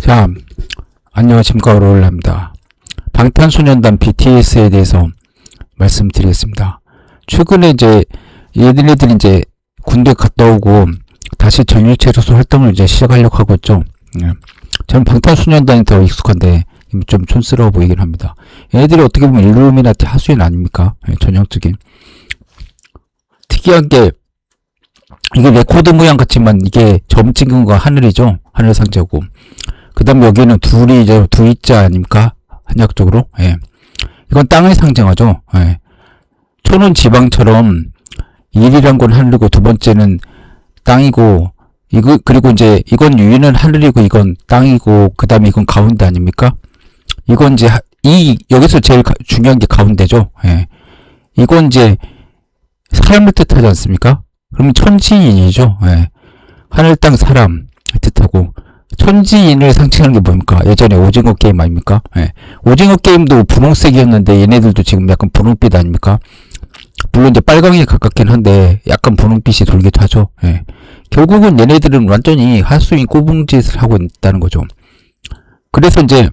자, 안녕하십니까, 오롤랍니다. 방탄소년단 BTS에 대해서 말씀드리겠습니다. 최근에 이제, 얘네들이 이제 군대 갔다 오고, 다시 전유체로서 활동을 이제 시작하려고 하고 있죠. 예. 저는 방탄소년단이 더 익숙한데, 좀 촌스러워 보이긴 합니다. 얘네들이 어떻게 보면 일루미나티 하수인 아닙니까? 예, 전형적인. 특이한 게, 이게 레코드 모양 같지만 이게 점 찍은 거 하늘이죠? 하늘 상자고. 그 다음에 여기는 둘이 이제 두이자 아닙니까? 한약적으로. 예. 이건 땅을 상징하죠. 예. 초는 지방처럼 일이란 건 하늘이고 두 번째는 땅이고 이거 그리고 이제 이건 위는 하늘이고 이건 땅이고 그 다음에 이건 가운데 아닙니까? 이건 이제 하- 이 여기서 제일 가- 중요한 게 가운데죠. 예. 이건 이제 사람을 뜻하지 않습니까? 그러면 천지인이죠. 예. 하늘 땅 사람 뜻하고 천지인을 상징하는 게 뭡니까? 예전에 오징어 게임 아닙니까? 예. 오징어 게임도 분홍색이었는데 얘네들도 지금 약간 분홍빛 아닙니까? 물론 이제 빨강에 가깝긴 한데 약간 분홍빛이 돌기도 하죠. 예. 결국은 얘네들은 완전히 하수인 꼬붕짓을 하고 있다는 거죠. 그래서 이제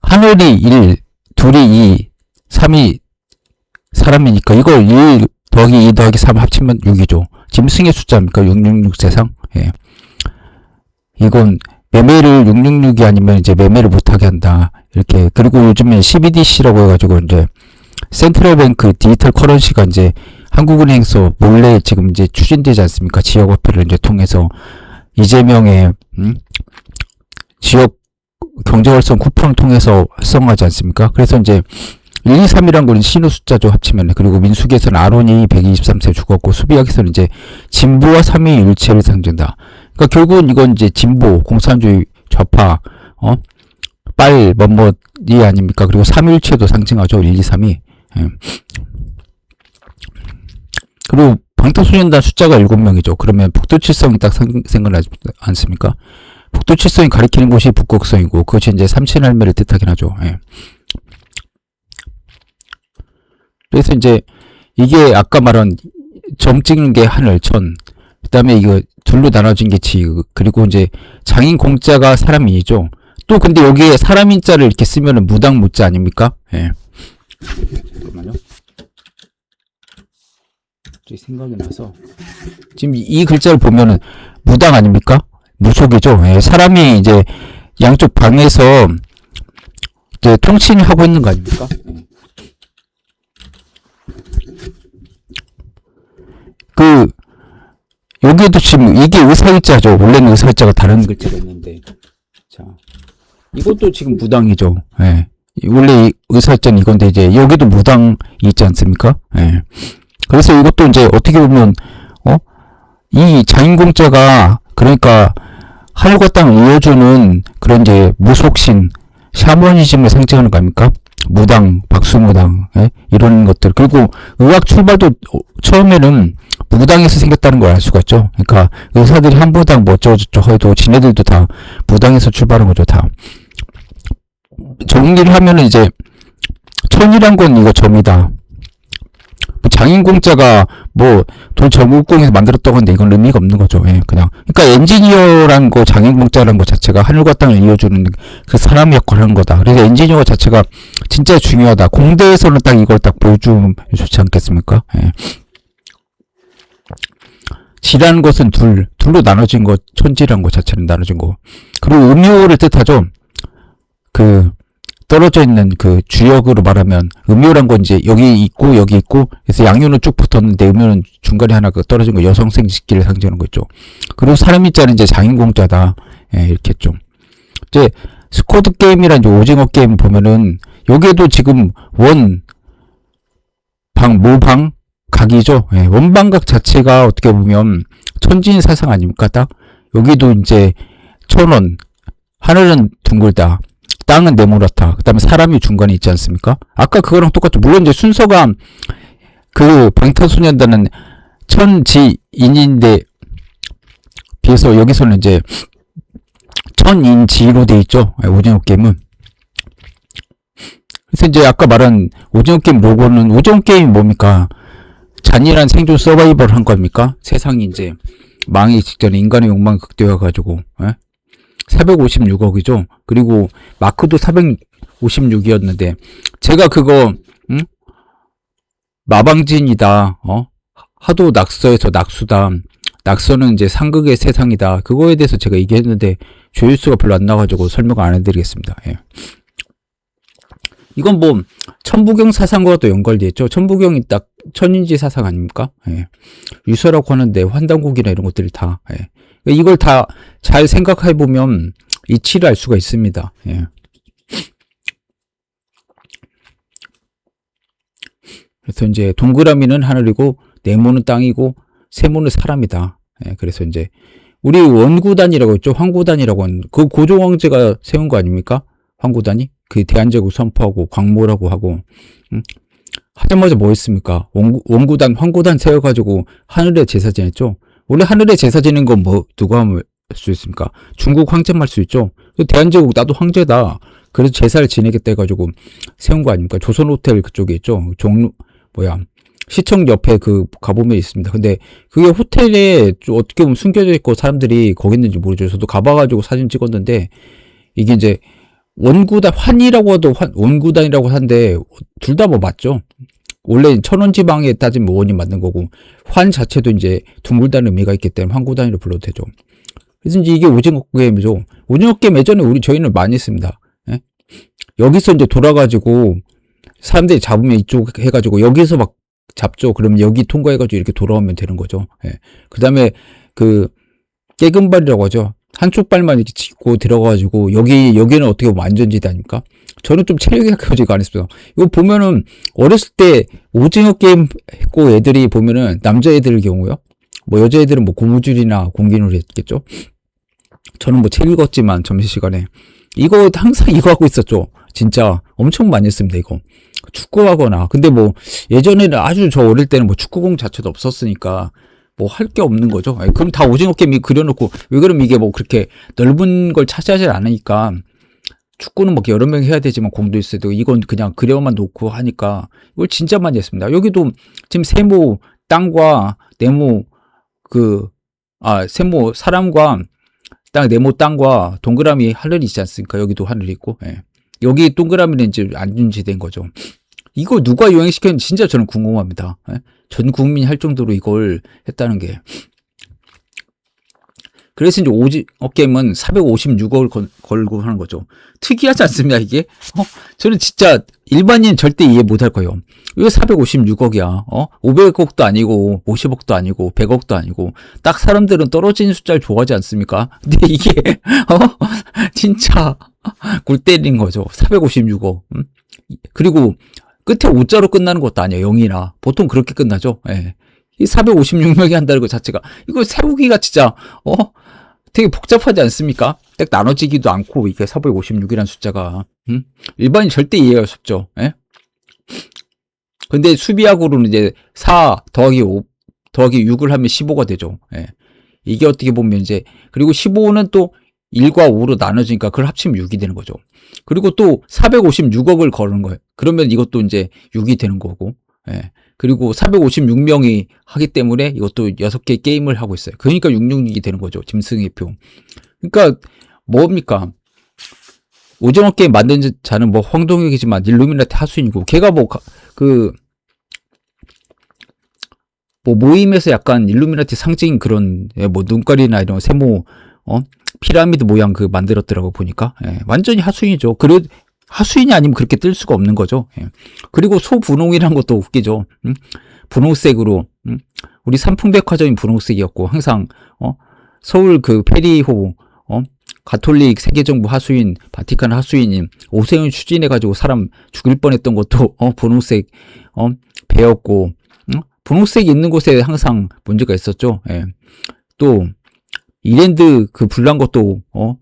하늘이 1, 둘이 2, 3이 사람이니까 이걸 1 더하기 2 더하기 3 합치면 6이죠. 짐승의 숫자입니까? 666 세상? 예. 이건 매매를 666이 아니면 이제 매매를 못하게 한다. 이렇게. 그리고 요즘에 CBDC라고 해가지고 이제 센트럴 뱅크 디지털 커런시가 이제 한국은행에서 몰래 지금 이제 추진되지 않습니까? 지역 화폐를 이제 통해서 이재명의 음? 지역 경제활성 쿠폰을 통해서 활성화하지 않습니까? 그래서 이제 1, 2, 3이란 건 신호 숫자죠, 합치면. 그리고 민수기에서는 아론이 123세 죽었고, 수비학에서는 이제 진보와 삼위 일체를 상징다. 그러니까 결국은 이건 이제 진보, 공산주의, 좌파, 어? 빨, 뭐뭐이 아닙니까? 그리고 삼일체도 상징하죠. 1, 2, 3이. 예. 그리고 방탄소년단 숫자가 7명이죠. 그러면 북두칠성이 딱 생- 생각나지 않습니까? 북두칠성이 가리키는 곳이 북극성이고 그것이 이제 삼신할매를 뜻하긴 하죠. 예. 그래서 이제 이게 아까 말한 점 찍는 게 하늘, 천. 그 다음에 이거 둘로 나눠진 게 지. 그리고 이제 장인 공자가 사람인이죠. 또 근데 여기에 사람인 자를 이렇게 쓰면은 무당 무자 아닙니까? 예. 잠깐만요. 생각이 나서 지금 이- 이 글자를 보면은 무당 아닙니까? 무속이죠. 예. 사람이 이제 양쪽 방에서 이제 통치를 하고 있는 거 아닙니까? 예. 그 여기도 지금 이게 의사일자죠. 원래는 의사일자가 다른 글자가 있는데 자 이것도 지금 무당이죠. 예. 이- 원래 이 의사일자는 이건데 이제 여기도 무당이 있지 않습니까? 예. 그래서 이것도 이제 어떻게 보면 어? 이 자인공자가 그러니까 하늘과 땅을 이어주는 그런 이제 무속신 샤머니즘을 상징하는 거 아닙니까? 무당, 박수무당, 예? 이런 것들. 그리고 의학 출발도 어, 처음에는 무당에서 생겼다는 걸 알 수가 있죠. 그러니까 의사들이 한 무당 뭐 어쩌고저쩌고 해도 지네들도 다 무당에서 출발한 거죠, 다. 정리를 하면 은 이제 천이란 건 이거 점이다. 뭐 장인공자가 뭐돈 저물공에서 만들었다고 하는데 이건 의미가 없는 거죠. 예, 그냥. 그러니까 엔지니어란 거 장인공자란 거 자체가 하늘과 땅을 이어주는 그 사람의 역할을 하는 거다. 그래서 엔지니어 자체가 진짜 중요하다. 공대에서는 딱 이걸 딱 보여주면 좋지 않겠습니까? 예. 지라는 것은 둘, 둘로 나눠진 것, 천지라는 것 자체는 나눠진 거. 그리고 음요를 뜻하죠. 그, 떨어져 있는 그 주역으로 말하면 음요란 건 이제 여기 있고 여기 있고 그래서 양요는 쭉 붙었는데 음요는 중간에 하나 그 떨어진 거 여성 생 식기를 상징하는 거죠. 그리고 사람 인자는 이제 장인공자다. 예, 이렇게 좀. 이제 스쿼드 게임이란 이제 오징어 게임 보면은 여기에도 지금 원, 방, 모방, 각이죠. 예, 원방각 자체가 어떻게 보면 천지인 사상 아닙니까? 딱 여기도 이제 천원, 하늘은 둥글다. 땅은 네모렇다. 그 다음에 사람이 중간에 있지 않습니까? 아까 그거랑 똑같죠. 물론 이제 순서가 그 방탄소년단은 천지인인데 비해서 여기서는 이제 천인지로 돼 있죠. 예, 오징어 게임은. 그래서 이제 아까 말한 오징어 게임 로고는 오징어 게임이 뭡니까? 잔인한 생존 서바이벌 한 겁니까? 세상이 이제 망이 직전에 인간의 욕망이 극대화가지고, 예? 456억이죠. 그리고 마크도 456이었는데, 제가 그거, 응? 마방진이다, 어? 하도 낙서에서 낙수다. 낙서는 이제 상극의 세상이다. 그거에 대해서 제가 얘기했는데, 조회수가 별로 안 나가지고 설명 안 해드리겠습니다. 예. 이건 뭐, 천부경 사상과도 연관되어 있죠. 천부경이 딱 천인지 사상 아닙니까? 예. 유서라고 하는데 환단국이나 이런 것들이 다, 예. 이걸 다 잘 생각해 보면 이치를 알 수가 있습니다. 예. 그래서 이제 동그라미는 하늘이고 네모는 땅이고 세모는 사람이다. 예, 그래서 이제 우리 원구단이라고 했죠. 황구단이라고 하는 그 고종 황제가 세운 거 아닙니까? 황구단이 그 대한제국 선포하고 광모라고 하고 음? 하자마자 뭐 했습니까? 원구, 원구단 황구단 세워가지고 하늘에 제사 지냈죠. 원래 하늘에 제사 지는 건 뭐 누가 할수 있습니까? 중국 황제만 할수 있죠. 대한제국 나도 황제다. 그래서 제사를 지내겠다 해가지고 세운 거 아닙니까? 조선 호텔 그쪽에 있죠. 종 뭐야 시청 옆에 그 가보면 있습니다. 근데 그게 호텔에 좀 어떻게 보면 숨겨져 있고 사람들이 거기 있는지 모르죠. 저도 가봐가지고 사진 찍었는데 이게 이제 원구단 환이라고 해도 환, 원구단이라고 하는데 둘 다 뭐 맞죠. 원래 천원지방에 따지면 뭐 원이 맞는 거고 환 자체도 이제 둥글다는 의미가 있기 때문에 환구단이로 불러도 되죠. 그래서 이제 이게 오징어 게임이죠. 오징어 게임 예전에 우리 저희는 많이 했습니다. 예? 여기서 이제 돌아가지고 사람들이 잡으면 이쪽 해가지고 여기서 막 잡죠. 그러면 여기 통과해가지고 이렇게 돌아오면 되는 거죠. 예. 그 다음에 그 깨금발이라고 하죠. 한쪽 발만 이렇게 짚고 들어가가지고 여기 여기는 어떻게 아닙니까? 저는 좀 체력이 약해가지고 안 했어요. 이거 보면은 어렸을 때 오징어 게임 했고 애들이 보면은 남자애들 경우요. 뭐 여자애들은 뭐 고무줄이나 공기놀이 했겠죠. 저는 뭐 책 읽었지만 점심시간에 이거 항상 이거 하고 있었죠. 진짜 엄청 많이 했습니다. 이거 축구하거나 근데 뭐 예전에는 아주 저 어릴 때는 뭐 축구공 자체도 없었으니까 뭐 할 게 없는 거죠. 아니, 그럼 다 오징어 게임 그려놓고 왜 그러면 이게 뭐 그렇게 넓은 걸 차지하지 않으니까 축구는 뭐 여러 명이 해야 되지만 공도 있어야 되고 이건 그냥 그려만 놓고 하니까 이걸 진짜 많이 했습니다. 여기도 지금 세모 땅과 네모 그 아 세모 사람과 땅 네모 땅과 동그라미 하늘이 있지 않습니까? 여기도 하늘이 있고 예. 여기 동그라미는 이제 안준지된 거죠. 이거 누가 유행시켰는지 진짜 저는 궁금합니다. 예? 전 국민이 할 정도로 이걸 했다는 게. 그래서 이제 오징어 게임은 456억을 걸, 걸고 하는 거죠. 특이하지 않습니까, 이게? 어? 저는 진짜 일반인 절대 이해 못할 거예요. 왜 456억이야? 어? 500억도 아니고, 50억도 아니고, 100억도 아니고, 딱 사람들은 떨어지는 숫자를 좋아하지 않습니까? 근데 이게, 어? 진짜, 골 때린 거죠. 456억. 음? 그리고 끝에 5자로 끝나는 것도 아니에요. 0이나. 보통 그렇게 끝나죠. 예. 이 456명이 한다는 것 자체가 이거 세우기가 진짜 어 되게 복잡하지 않습니까? 딱 나눠지기도 않고 이게 456이라는 숫자가 음? 일반인 절대 이해가 쉽죠. 예? 근데 수비학으로는 이제 4 더하기 5 더하기 6을 하면 15가 되죠. 예. 이게 어떻게 보면 이제 그리고 15는 또 1과 5로 나눠지니까 그걸 합치면 6이 되는 거죠. 그리고 또 456억을 거는 거예요. 그러면 이것도 이제 6이 되는 거고. 예. 그리고 456명이 하기 때문에 이것도 6개 게임을 하고 있어요. 그러니까 666이 되는 거죠. 짐승의 표. 그러니까 뭡니까? 오징어 게임 만든 자는 뭐 황동혁이지만 일루미나티 하수인이고 걔가 뭐그 뭐 모임에서 약간 일루미나티 상징 그런 예, 뭐 눈깔이나 이런 세모 어 피라미드 모양 그 만들었더라고 보니까 예, 완전히 하수인이죠. 그래 하수인이 아니면 그렇게 뜰 수가 없는 거죠. 예. 그리고 소분홍이라는 것도 웃기죠. 음? 분홍색으로 음? 우리 삼풍백화점이 분홍색이었고 항상 어? 서울 그 페리호 어? 가톨릭 세계정부 하수인 바티칸 하수인인 오세훈 추진해 가지고 사람 죽일 뻔했던 것도 어? 분홍색 어? 배였고 어? 분홍색이 있는 곳에 항상 문제가 있었죠. 예. 또 이랜드 그 불난 것도 어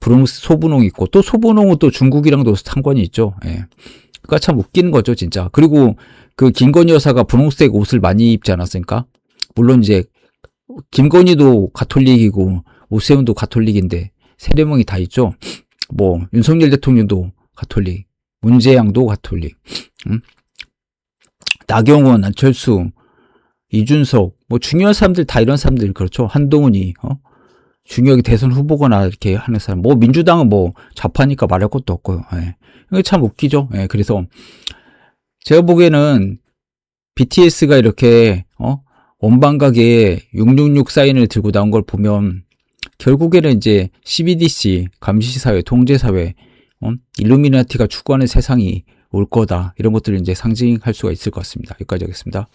분홍 소분홍 있고 또 소분홍은 또 중국이랑도 상관이 있죠. 예. 그러니까 참 웃기는 거죠, 진짜. 그리고 그 김건희 여사가 분홍색 옷을 많이 입지 않았습니까? 물론 이제 김건희도 가톨릭이고 오세훈도 가톨릭인데 세례명이 다 있죠. 뭐 윤석열 대통령도 가톨릭, 문재양도 가톨릭, 음? 나경원, 안철수, 이준석, 뭐 중요한 사람들 다 이런 사람들 그렇죠. 한동훈이 어? 중요하게 대선 후보거나 이렇게 하는 사람. 뭐 민주당은 뭐 좌파니까 말할 것도 없고요. 예. 이게 참 웃기죠. 예. 그래서 제가 보기에는 BTS가 이렇게 어? 원방각에 666 사인을 들고 나온 걸 보면 결국에는 이제 CBDC 감시사회, 통제사회, 어? 일루미나티가 추구하는 세상이 올 거다 이런 것들을 이제 상징할 수가 있을 것 같습니다. 여기까지 하겠습니다.